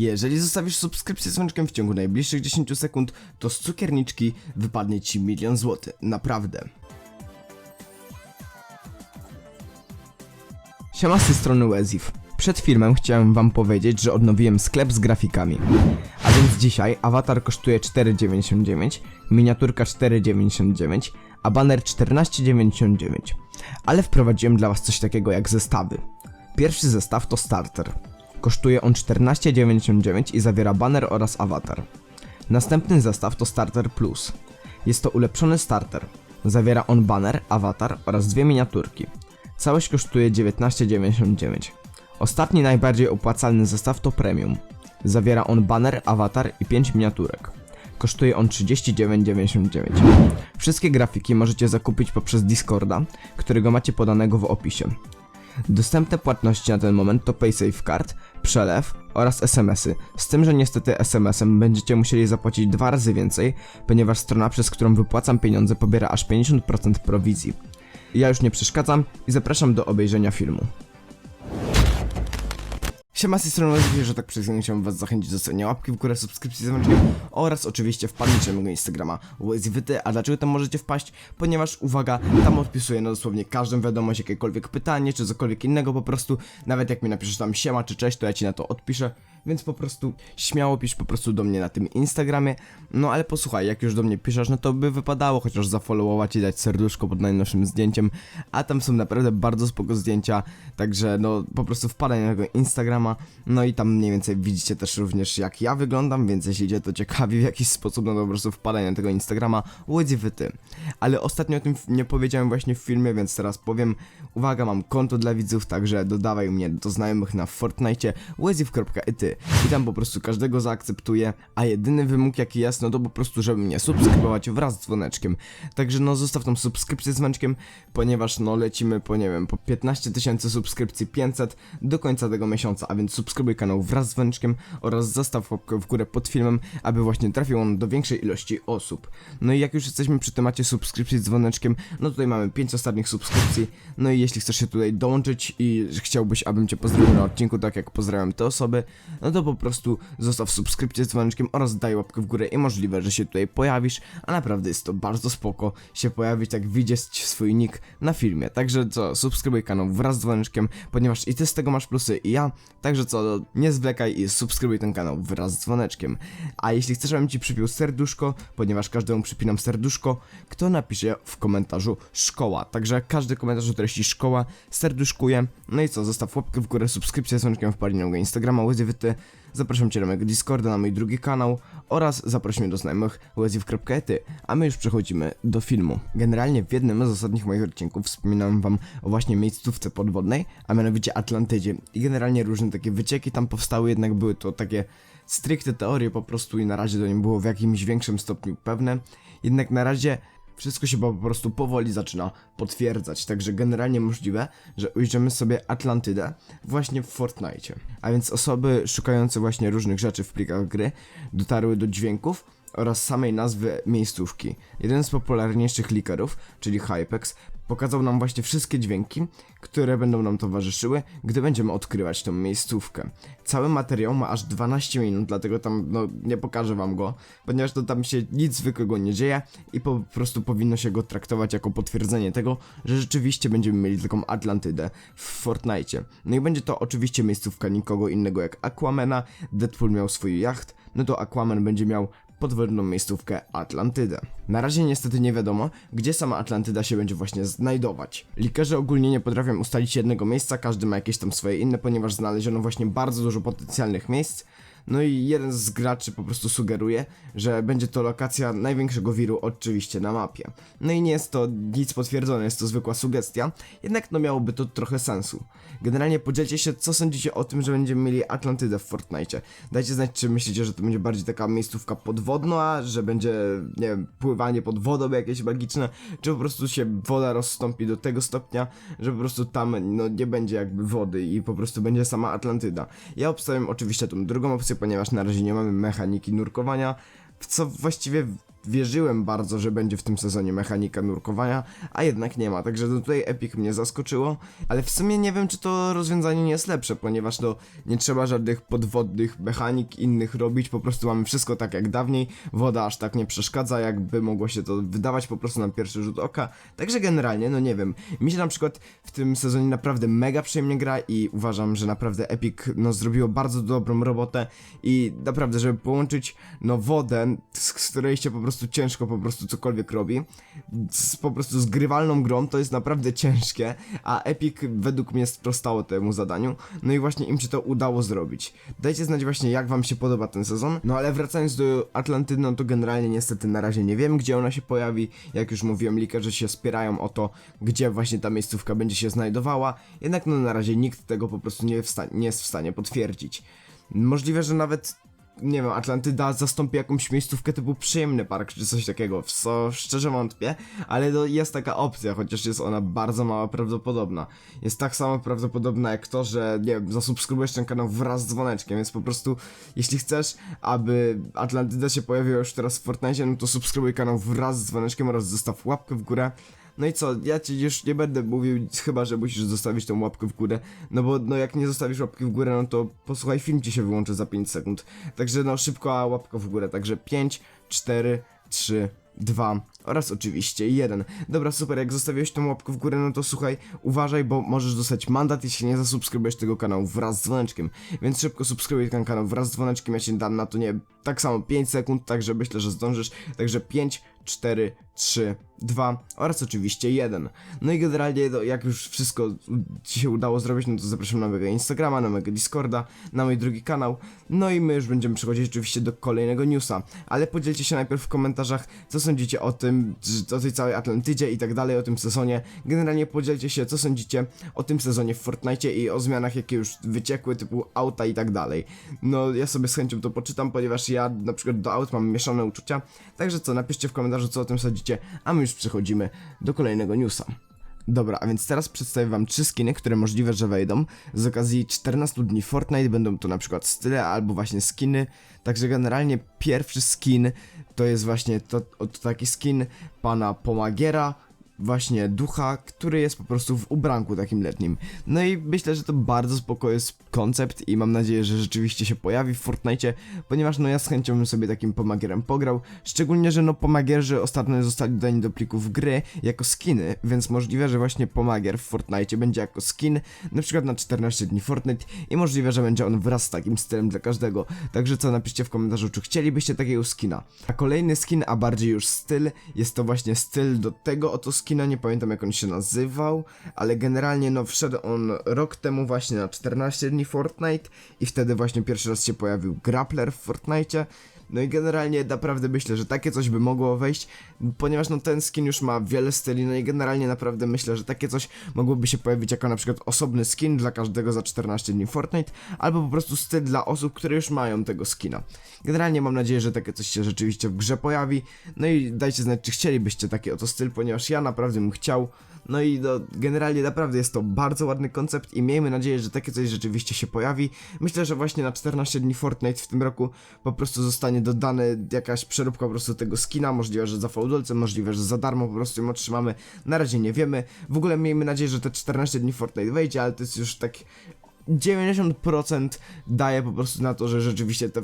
Jeżeli zostawisz subskrypcję z dzwoneczkiem w ciągu najbliższych 10 sekund, to z cukierniczki wypadnie ci milion złotych. Naprawdę. Siema z tej strony Wezif. Przed filmem chciałem wam powiedzieć, że odnowiłem sklep z grafikami. A więc dzisiaj awatar kosztuje 4,99, miniaturka 4,99, a banner 14,99. Ale wprowadziłem dla was coś takiego jak zestawy. Pierwszy zestaw to starter. Kosztuje on 14,99 i zawiera banner oraz awatar. Następny zestaw to Starter Plus. Jest to ulepszony starter. Zawiera on banner, awatar oraz dwie miniaturki. Całość kosztuje 19,99. Ostatni najbardziej opłacalny zestaw to Premium. Zawiera on banner, awatar i 5 miniaturek. Kosztuje on 39,99. Wszystkie grafiki możecie zakupić poprzez Discorda, którego macie podanego w opisie. Dostępne płatności na ten moment to PaySafeCard, przelew oraz SMS-y. Z tym, że niestety SMS-em będziecie musieli zapłacić dwa razy więcej, ponieważ strona, przez którą wypłacam pieniądze, pobiera aż 50% prowizji. Ja już nie przeszkadzam i zapraszam do obejrzenia filmu. Siema z tej strony Wojciech, że tak przez chwilę chciałem was zachęcić do zostawienia łapki w górę, subskrypcji z dzwoneczkiem oraz oczywiście wpadnijcie na mojego Instagrama WZWT, a dlaczego tam możecie wpaść? Ponieważ, uwaga, tam odpisuję na dosłownie każdą wiadomość, jakiekolwiek pytanie, czy cokolwiek innego po prostu, nawet jak mi napiszesz tam siema czy cześć, to ja ci na to odpiszę, więc po prostu śmiało pisz po prostu do mnie na tym Instagramie, no ale posłuchaj, jak już do mnie piszesz, no to by wypadało chociaż zafollowować i dać serduszko pod najnowszym zdjęciem, a tam są naprawdę bardzo spoko zdjęcia, także no po prostu wpadaj na tego Instagrama, no i tam mniej więcej widzicie też również jak ja wyglądam, więc jeśli cię to ciekawi w jakiś sposób, no to po prostu wpadaj na tego Instagrama. Łydziwyty. Ale ostatnio o tym nie powiedziałem właśnie w filmie, więc teraz powiem, uwaga, mam konto dla widzów, także dodawaj mnie do znajomych na Fortnite łydziw.ity i tam po prostu każdego zaakceptuję, a jedyny wymóg jaki jest, no to po prostu, żeby mnie subskrybować wraz z dzwoneczkiem. Także no zostaw tą subskrypcję z dzwoneczkiem, ponieważ no lecimy po nie wiem, po 15 tysięcy subskrypcji 500 do końca tego miesiąca, a więc subskrybuj kanał wraz z dzwoneczkiem oraz zostaw łapkę w górę pod filmem, aby właśnie trafił on do większej ilości osób. No i jak już jesteśmy przy temacie subskrypcji z dzwoneczkiem, no tutaj mamy 5 ostatnich subskrypcji, no i jeśli chcesz się tutaj dołączyć i chciałbyś, abym cię pozdrowił na odcinku, tak jak pozdrawiam te osoby, no to po prostu zostaw subskrypcję z dzwoneczkiem oraz daj łapkę w górę i możliwe, że się tutaj pojawisz, a naprawdę jest to bardzo spoko się pojawić, tak widzieć swój nick na filmie. Także co, subskrybuj kanał wraz z dzwoneczkiem, ponieważ i ty z tego masz plusy i ja, także co, nie zwlekaj i subskrybuj ten kanał wraz z dzwoneczkiem. A jeśli chcesz, abym ci przypił serduszko, ponieważ każdemu przypinam serduszko, kto napisze w komentarzu szkoła. Także każdy komentarz o treści szkoła serduszkuję. No i co, zostaw łapkę w górę, subskrypcję z dzwoneczkiem, wpadnij na mojego Instagrama, łyzywyty. Zapraszam cię na mojego Discorda, na mój drugi kanał oraz zaproś mnie do znajomych weziw.ety, a my już przechodzimy do filmu. Generalnie w jednym z ostatnich moich odcinków wspominałem wam o właśnie miejscówce podwodnej, a mianowicie Atlantydzie. I generalnie różne takie wycieki tam powstały, jednak były to takie stricte teorie po prostu i na razie to nie było w jakimś większym stopniu pewne, jednak na razie wszystko się po prostu powoli zaczyna potwierdzać, także generalnie możliwe, że ujrzymy sobie Atlantydę właśnie w Fortnite. A więc osoby szukające właśnie różnych rzeczy w plikach gry dotarły do dźwięków oraz samej nazwy miejscówki. Jeden z popularniejszych likerów, czyli Hypex, pokazał nam właśnie wszystkie dźwięki, które będą nam towarzyszyły, gdy będziemy odkrywać tą miejscówkę. Cały materiał ma aż 12 minut, dlatego tam no, nie pokażę wam go, ponieważ to tam się nic zwykłego nie dzieje i po prostu powinno się go traktować jako potwierdzenie tego, że rzeczywiście będziemy mieli taką Atlantydę w Fortnite. No i będzie to oczywiście miejscówka nikogo innego jak Aquamana, Deadpool miał swój jacht, no to Aquaman będzie miał podwodną miejscówkę Atlantydę. Na razie niestety nie wiadomo, gdzie sama Atlantyda się będzie właśnie znajdować. Likerzy ogólnie nie potrafią ustalić jednego miejsca, każdy ma jakieś tam swoje inne, ponieważ znaleziono właśnie bardzo dużo potencjalnych miejsc. No i jeden z graczy po prostu sugeruje, że będzie to lokacja największego wiru oczywiście na mapie. No i nie jest to nic potwierdzone, jest to zwykła sugestia, jednak no miałoby to trochę sensu. Generalnie podzielcie się, co sądzicie o tym, że będziemy mieli Atlantydę w Fortnite. Dajcie znać, czy myślicie, że to będzie bardziej taka miejscówka podwodna, że będzie, nie wiem, pływanie pod wodą jakieś magiczne, czy po prostu się woda rozstąpi do tego stopnia, że po prostu tam no, nie będzie jakby wody i po prostu będzie sama Atlantyda. Ja obstawiam oczywiście tą drugą opcję, ponieważ na razie nie mamy mechaniki nurkowania, w co właściwie wierzyłem bardzo, że będzie w tym sezonie mechanika nurkowania, a jednak nie ma, także tutaj Epic mnie zaskoczyło, ale w sumie nie wiem, czy to rozwiązanie nie jest lepsze, ponieważ no nie trzeba żadnych podwodnych mechanik innych robić, po prostu mamy wszystko tak jak dawniej, woda aż tak nie przeszkadza, jakby mogło się to wydawać po prostu na pierwszy rzut oka, także generalnie, no nie wiem, mi się na przykład w tym sezonie naprawdę mega przyjemnie gra i uważam, że naprawdę Epic no zrobiło bardzo dobrą robotę i naprawdę, żeby połączyć no wodę, z której się po prostu ciężko po prostu cokolwiek robi, z, po prostu z grywalną grą, to jest naprawdę ciężkie, a Epic według mnie sprostało temu zadaniu, no i właśnie im się to udało zrobić. Dajcie znać właśnie jak wam się podoba ten sezon, no ale wracając do Atlanty, no to generalnie niestety na razie nie wiem, gdzie ona się pojawi, jak już mówiłem, likerzy się spierają o to, gdzie właśnie ta miejscówka będzie się znajdowała, jednak no na razie nikt tego po prostu nie, nie jest w stanie potwierdzić. Możliwe, że nawet nie wiem, Atlantyda zastąpi jakąś miejscówkę typu przyjemny park czy coś takiego, w co szczerze wątpię, ale to jest taka opcja, chociaż jest ona bardzo mało prawdopodobna. Jest tak samo prawdopodobna jak to, że nie wiem, zasubskrybujesz ten kanał wraz z dzwoneczkiem, więc po prostu jeśli chcesz, aby Atlantyda się pojawiła już teraz w Fortnite, no to subskrybuj kanał wraz z dzwoneczkiem oraz zostaw łapkę w górę. No i co, ja ci już nie będę mówił, chyba że musisz zostawić tą łapkę w górę, no bo no jak nie zostawisz łapki w górę, no to posłuchaj, film ci się wyłączy za 5 sekund. Także no szybko, a łapka w górę, także 5, 4, 3, 2 oraz oczywiście 1. Dobra, super, jak zostawiłeś tą łapkę w górę, no to słuchaj, uważaj, bo możesz dostać mandat, jeśli nie zasubskrybujesz tego kanału wraz z dzwoneczkiem. Więc szybko subskrybuj ten kanał wraz z dzwoneczkiem, ja ci dam na to nie tak samo 5 sekund, także myślę, że zdążysz. Także 5, 4, 3, 2 oraz oczywiście 1. No i generalnie, no, jak już wszystko Ci się udało zrobić, no to zapraszam na mojego Instagrama, na mojego Discorda, na mój drugi kanał. No i my już będziemy przechodzić oczywiście do kolejnego newsa. Ale podzielcie się najpierw w komentarzach, co sądzicie o tym, o tej całej Atlantydzie i tak dalej, o tym sezonie. Generalnie podzielcie się, co sądzicie o tym sezonie w Fortnite i o zmianach, jakie już wyciekły, typu auta i tak dalej. No, ja sobie z chęcią to poczytam, ponieważ ja na przykład do aut mam mieszane uczucia. Także co, napiszcie w komentarzu, co o tym sądzicie, a my już przechodzimy do kolejnego newsa. Dobra, a więc teraz przedstawię wam trzy skiny, które możliwe, że wejdą. Z okazji 14 dni Fortnite będą to na przykład style albo właśnie skiny. Także generalnie pierwszy skin to jest właśnie to, to taki skin pana Pomagiera, właśnie ducha, który jest po prostu w ubranku takim letnim. No i myślę, że to bardzo spoko jest koncept i mam nadzieję, że rzeczywiście się pojawi w Fortnite, ponieważ no ja z chęcią bym sobie takim pomagierem pograł, szczególnie, że no pomagierzy ostatnio zostali dodani do plików gry jako skiny, więc możliwe, że właśnie pomagier w Fortnite będzie jako skin, na przykład na 14 dni Fortnite i możliwe, że będzie on wraz z takim stylem dla każdego. Także co, napiszcie w komentarzu, czy chcielibyście takiego skina. A kolejny skin, a bardziej już styl, jest to właśnie styl do tego oto skina, nie pamiętam jak on się nazywał, ale generalnie no wszedł on rok temu właśnie na 14 dni Fortnite i wtedy właśnie pierwszy raz się pojawił grappler w Fortnite. No i generalnie naprawdę myślę, że takie coś by mogło wejść, ponieważ no ten skin już ma wiele styli, no i generalnie naprawdę myślę, że takie coś mogłoby się pojawić jako na przykład osobny skin dla każdego za 14 dni Fortnite, albo po prostu styl dla osób, które już mają tego skina. Generalnie mam nadzieję, że takie coś się rzeczywiście w grze pojawi, no i dajcie znać, czy chcielibyście taki oto styl, ponieważ ja naprawdę bym chciał, no i no, generalnie naprawdę jest to bardzo ładny koncept i miejmy nadzieję, że takie coś rzeczywiście się pojawi. Myślę, że właśnie na 14 dni Fortnite w tym roku po prostu zostanie dodane jakaś przeróbka po prostu tego skina, możliwe, że za fałdolcem, możliwe, że za darmo po prostu ją otrzymamy. Na razie nie wiemy. W ogóle miejmy nadzieję, że te 14 dni Fortnite wejdzie, ale to jest już tak 90% daje po prostu na to, że rzeczywiście te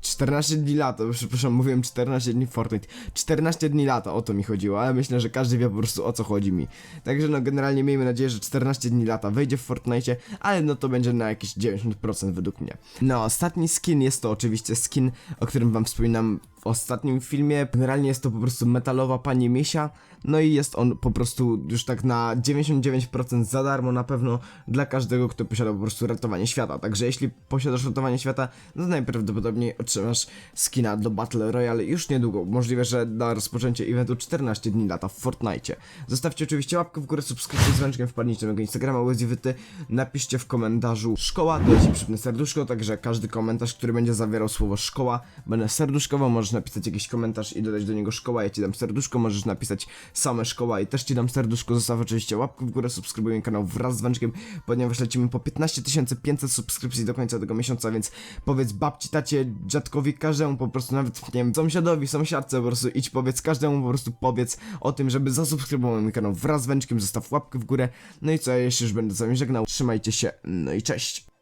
14 dni lata, przepraszam, mówiłem 14 dni Fortnite. 14 dni lata, o to mi chodziło, ale myślę, że każdy wie po prostu o co chodzi mi. Także no generalnie miejmy nadzieję, że 14 dni lata wejdzie w Fortnite, ale no to będzie na jakieś 90% według mnie. No, ostatni skin jest to oczywiście skin, o którym wam wspominam w ostatnim filmie. Generalnie jest to po prostu metalowa pani Misia, no i jest on po prostu już tak na 99% za darmo na pewno dla każdego, kto posiada po prostu ratowanie świata. Także jeśli posiadasz ratowanie świata, no to najprawdopodobniej otrzymasz skina do Battle Royale już niedługo. Możliwe, że na rozpoczęcie eventu 14 dni lata w Fortnite. Zostawcie oczywiście łapkę w górę, subskrypcję z dzwoneczkiem, wpadnijcie na mojego Instagrama, Łeziwyty, napiszcie w komentarzu szkoła, to ja ci przypnę serduszko, także każdy komentarz, który będzie zawierał słowo szkoła, będę serduszkował, możesz napisać jakiś komentarz i dodać do niego szkoła, ja ci dam serduszko, możesz napisać same szkoła i też ci dam serduszko, zostaw oczywiście łapkę w górę, subskrybuj kanał wraz z Węczkiem, ponieważ lecimy po 15 500 subskrypcji do końca tego miesiąca, więc powiedz babci, tacie, dziadkowi, każdemu po prostu, nawet, nie wiem, sąsiadowi, sąsiadce po prostu idź powiedz, każdemu po prostu powiedz o tym, żeby zasubskrybował mój kanał wraz z Węczkiem, zostaw łapkę w górę, no i co, ja jeszcze już będę z wami żegnał, trzymajcie się, no i cześć!